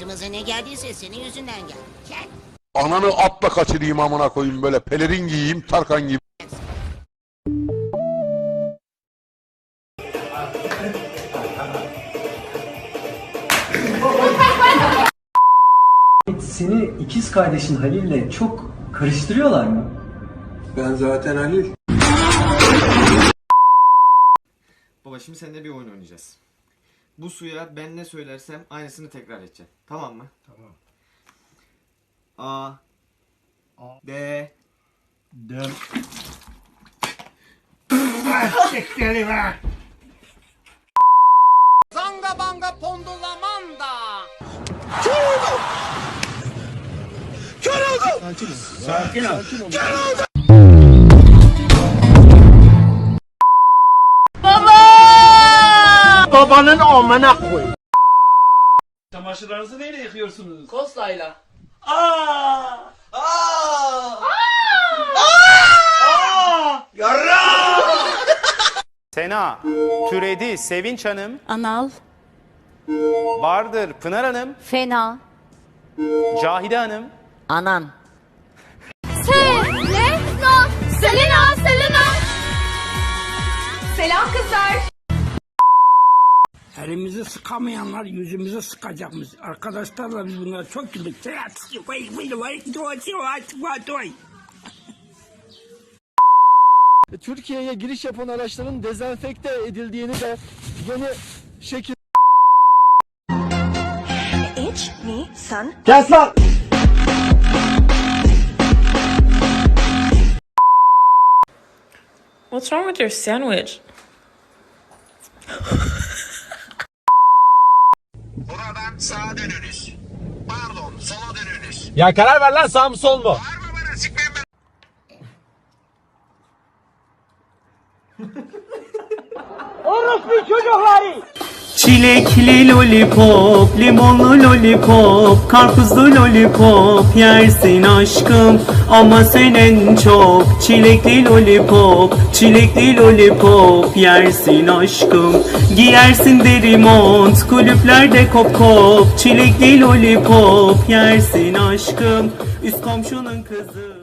Başımıza ne geldiyse senin yüzünden geldi. Gel. Ananı atla kaçırayım amına koyayım böyle pelerin giyeyim Tarkan gibi. Seni ikiz kardeşin Halil'le çok karıştırıyorlar mı? Ben zaten Halil. Baba şimdi seninle bir oyun oynayacağız. Bu suya ben ne söylersem aynısını tekrar edeceğim. Tamam mı? Tamam. A B Dön. Zanga banga pondulamanda. Sakin ol. Babanın amına koy. Çamaşırlarınızı neyle yıkıyorsunuz? Kostayla. Sena, Türedi, Sevinç Hanım, Anal, Bardır, Pınar Hanım, fena, Cahide Hanım, Anan. Selena, Selena, Selena. Elimizi sıkamayanlar yüzümüzü sıkacakmış. Arkadaşlarla biz bunları çok güldük. Türkiye'ye giriş yapan araçların dezenfekte edildiğini de yeni şekil It's me, son. Kes lan! What's wrong with your sandwich? Ya karar ver lan sağ mı sol mu? Sikmeyin beni. Çilekli lollipop, limonlu lollipop, karpuzlu lollipop yersin aşkım ama sen en çok çilekli lollipop, çilekli lollipop yersin aşkım. Giyersin deri mont, kulüplerde kop kop, çilekli lollipop yersin aşkım. Üst komşunun kızı.